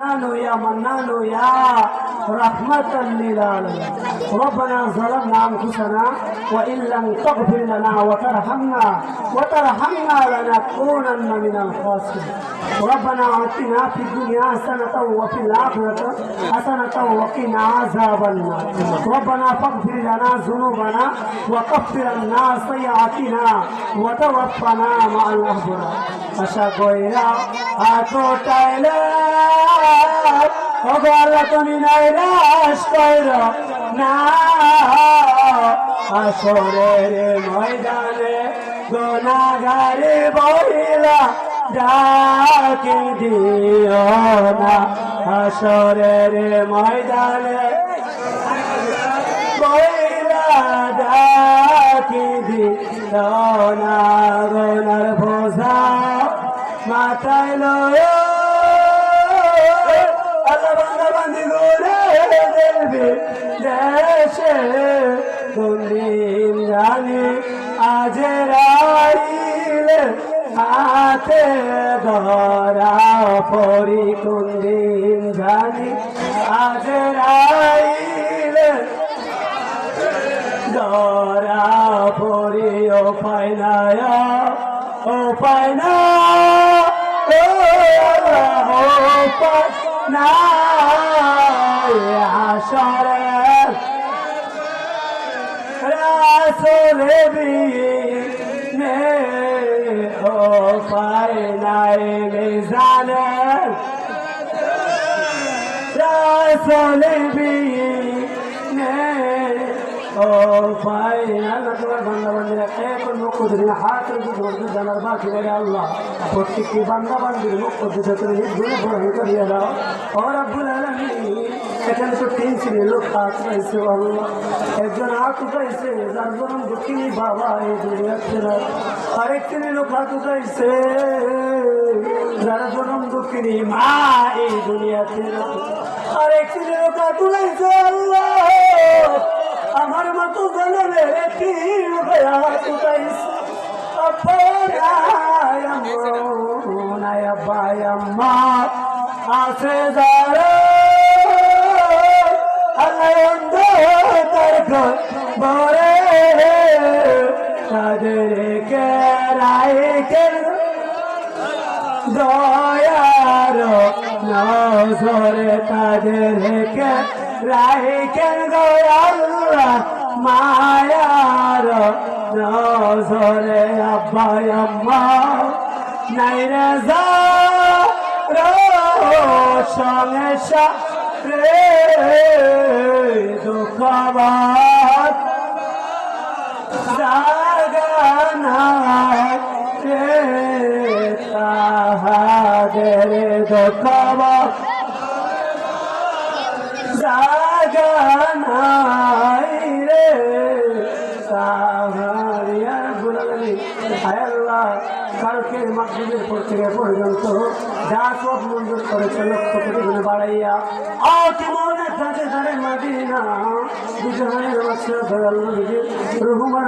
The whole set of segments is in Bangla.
منان يا منان يا رحمة للعالمين ربنا ظلمنا أنفسنا وإن لم تغفر لنا وترحمنا وترحمنا لنكونن من الخاسرين ربنا آتنا في الدنيا حسنة وفي الآخرة حسنة وقنا عذاب النار ربنا فاغفر لنا ذنوبنا وكفر عنا سيئاتنا وتوفنا مع الأبرار আশা কইরা আতটাইলে আল্লাহ তুমি নাইরাস কইর না আসরের ময়দানে গোনাগারে বহিলা ডাকি দিও না আসরের ময়দানে বহিলা ডাকি দিও জানি, আজ রাইলে হাতে ধরা পরি কোনদিন জানি, আজ রাইলে ধরা পরি ও পাইনায় ও পাইনা ও পাইনা হাসরে রাসুল বিনে ও পাইনায় মিজানের রাসুল বিনে ও পাইনা তোমার বান্দা বান্দিরা এখন মুখ দিন হাত ধরতে জানার বাকি রে আল্লাহ প্রত্যেকটি বান্দা বান্দির মুখ দিতে তুমি গুণে গ্রহণ করিয়ে দাও ও রব্বুল আলামিন এখানে তো তিন শ্রেণির লোক হাত একজন হাত উঠাইছে যার জন্য দক্ষিণী বাবা এই দুনিয়াতে আরেক শ্রেণির লোক হাত উঠাইছে যারা জনম দক্ষিণী, মা এই দুনিয়াতে। আরেক শ্রেণির লোক হাত উঠাইছে আমার মতো জনমের একটি হাত উঠাইছে আব্বা আছে যারা বরে তাদেরকে রাইকে দয়ার নজরে তাদেরকে রাইকেন গয়াল্লা মায়ার নজরে আব্বা আম্মা, নাই রে যা সঙ্গে রে দুঃখবাদ দুঃখবাদ জাগানায় রে। তাহারিয়ার গুলালি। হায় আল্লাহ কালকে মাগরিবের পর থেকে পর্যন্ত যা সব মঞ্জুর করেছে লক্ষ কোটি গুণে বাড়াইয়া। রহুমার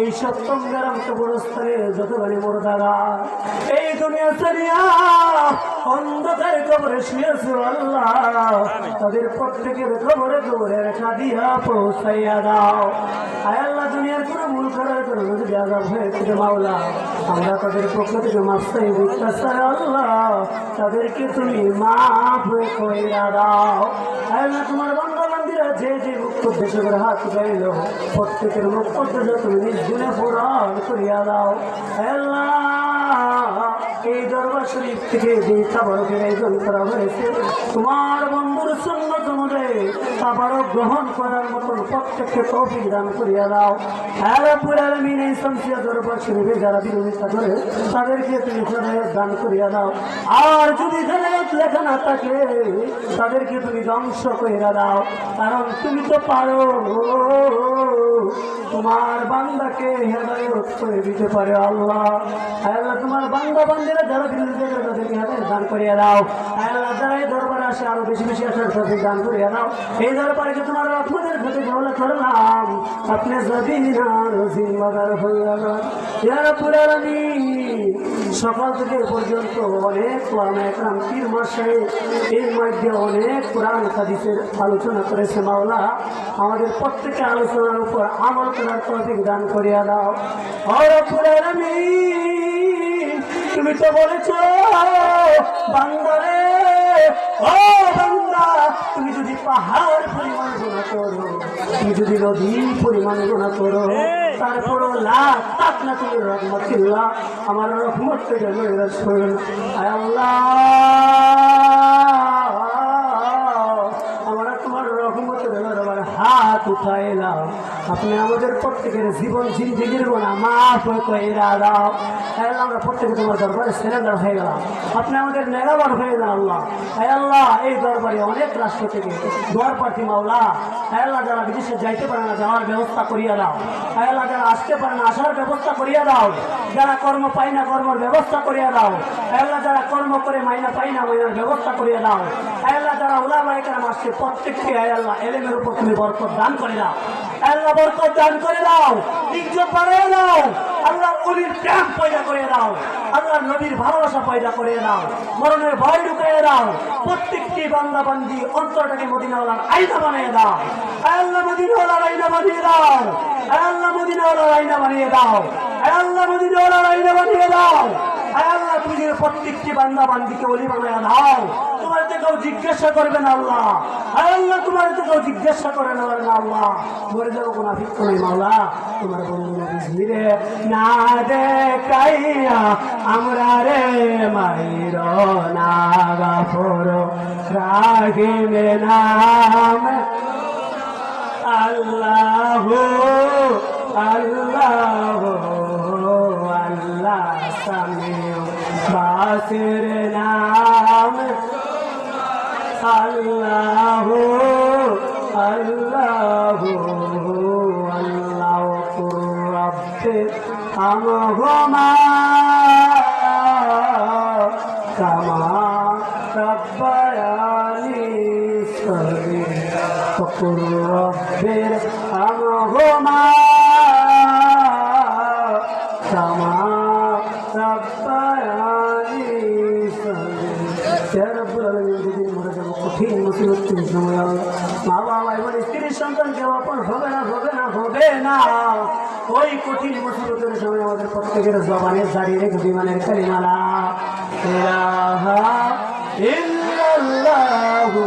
এই সপ্তম গ্রাম কবরস্থানে যতখানি মোরদারা, এই দুনিয়া ছাড়িয়া অন্ধকার কবরে শুয়েছে আল্লাহ। তাদের প্রত্যেকের কবরে কবরে রেখা দিয়া পৌঁছাইয়া দাও। আয় আল্লাহ, দুনিয়ার কোনো ভুল করার কারণে যদি আজাব হয়ে থেকে মাওলা, আমরা তাদের পক্ষ থেকে মাফ চাই দিতেছে আল্লাহ। তাদেরকে তুমি মাফ কইরা দাও। আয় আল্লাহ, তোমার বন্ধু বান্দিরা যে যে মুক্ত দেশে করে হাত গাইল প্রত্যেকের মুক্ত দেশে তুমি নিজ গুণে পুরাণ করিয়া দাও। এই দরবার শরীফ থেকে যে তাবারকের আয়োজন করা হয়েছে, তোমার বন্ধুর সন্ন্যত মধ্যে তাবারক গ্রহণ করার মতন প্রত্যেককে তৌফিক দান করিয়া দাও। দরবার শরীফে যারা বিরোধিতা করে, তাদেরকে তুমি হেদায়ত দান করিয়া দাও। আর যদি লেখা না থাকে, তাদেরকে তুমি ধ্বংস করিয়া দাও। কারণ তুমি তো পারো। তোমার বান্দাকে হেদায়ত করে দিতে পারে আল্লাহ। আল্লাহ, তোমার বান্দা বান্দিরা যারা বিরোধী করে, তাদেরকে হেদায়ত দান করিয়া দাও। আল্লাহ, যারা এই দরবারে আসে, আরও বেশি বেশি আসার সাথে দান করিয়া দাও এই দরবারে যে তোমার রহমতের সাথে ঝোলা করলাম। আপনি যদি জিম্মাদার হইয়া যান ইয়া রাব্বুল সকাল থেকে পর্যন্ত অনেক কোরআন একরাম পীর মাসে এর মধ্যে অনেক কোরআন হাদিসের আলোচনা করেছে মাওলা। আমাদের প্রত্যেকের আলোচনার উপর আমল করার তৌফিক দান করিয়া দাও রব্বুল আলামিন, তুমি তো বলেছ, বান্দারে তুমি যদি পাহাড় পরিমাণ করো, তুমি যদি নদী পরিমাণ করো, তারপরও লাখ রহমতুল্লাহ আমার রহমত থেকে আল্লাহ! হাত উঠাইলাম আপনি আমাদের প্রত্যেকের জীবন জিন্দিগির গোনা মাফ কইরা দাও। হ্যাঁ আমরা প্রত্যেকে তোমার দরবারে সিলিন্ডার হয়ে গেলাম। আপনি আমাদের নেগাবার হয়ে যান আল্লাহ। হ্যাঁ আল্লাহ, এই দরবারে অনেক রাষ্ট্র থেকে দোয়ার প্রার্থী মাওলা। হ্যাঁ আল্লাহ, যারা বিদেশে যাইতে পারে না, যাওয়ার ব্যবস্থা করিয়া দাও। হ্যাঁ আল্লাহ, যারা আসতে পারে না, আসার ব্যবস্থা করিয়া দাও। যারা কর্ম পাই না, কর্মের ব্যবস্থা করিয়া দাও। হ্যাঁ আল্লাহ, যারা কর্ম করে মাইনা পাই না, মাইনার ব্যবস্থা করিয়া দাও। হ্যাঁ আল্লাহ, যারা উলামায়ে কেরাম আসছে, প্রত্যেককে হ্যাঁ আল্লাহ, এলেমের উপর তুমি বরকত দান করে দাও। আল্লাহ বরকত দান করে দাও। ইজ্জত বাড়িয়ে দাও। আল্লাহ অলির প্রেম পয়দা করে দাও। আল্লাহ নবীর ভালোবাসা পয়দা করে দাও। মরণের ভয় ঢুকিয়ে দাও। প্রত্যেকটি বান্দা বান্দি অন্তরটাকে মদিনাওয়ালার আইনা বানিয়ে দাও। আল্লাহ মদিনাওয়ালার আইনা বানিয়ে দাও। আল্লাহ মদিনাওয়ালার আইনা বানিয়ে দাও। আল্লাহ মদিনাওয়ালার আইনা বানিয়ে দাও। আল্লাহ, তুমি যে প্রত্যেকটি বান্দা বান্দিকে অলি বানায় দাও তোমার তো কেউ জিজ্ঞাসা করবে না আল্লাহ। আল্লাহ, তোমার তো কেউ জিজ্ঞাসা করে না না আল্লাহ। মরে যাব কোন আফিক নেই মাওলা। তোমার বন্ধু নবী। ঝিরে না দেখাইয়া আমরা রে মাইর না গাফর রাগিমে নাম। আল্লাহ আল্লাহ আল্লাহ সামিও বাসের নাম। আল্লাহ আল্লাহ আল্লাহ রব্বে আমহমা। কামা রব্বায়ানি আলামিন যেদিন মরে যাব, কঠিন মুসিবত তুমি সময় মা বাবা এবং স্ত্রীর সন্তান কেউ আপন হবে না হবে না হবে না। ওই কঠিন মুসিবতের সময় আমাদের প্রত্যেকের জবানে দাঁড়িয়ে রেখে বিমানের কালিমালা। ইল্লাল্লাহু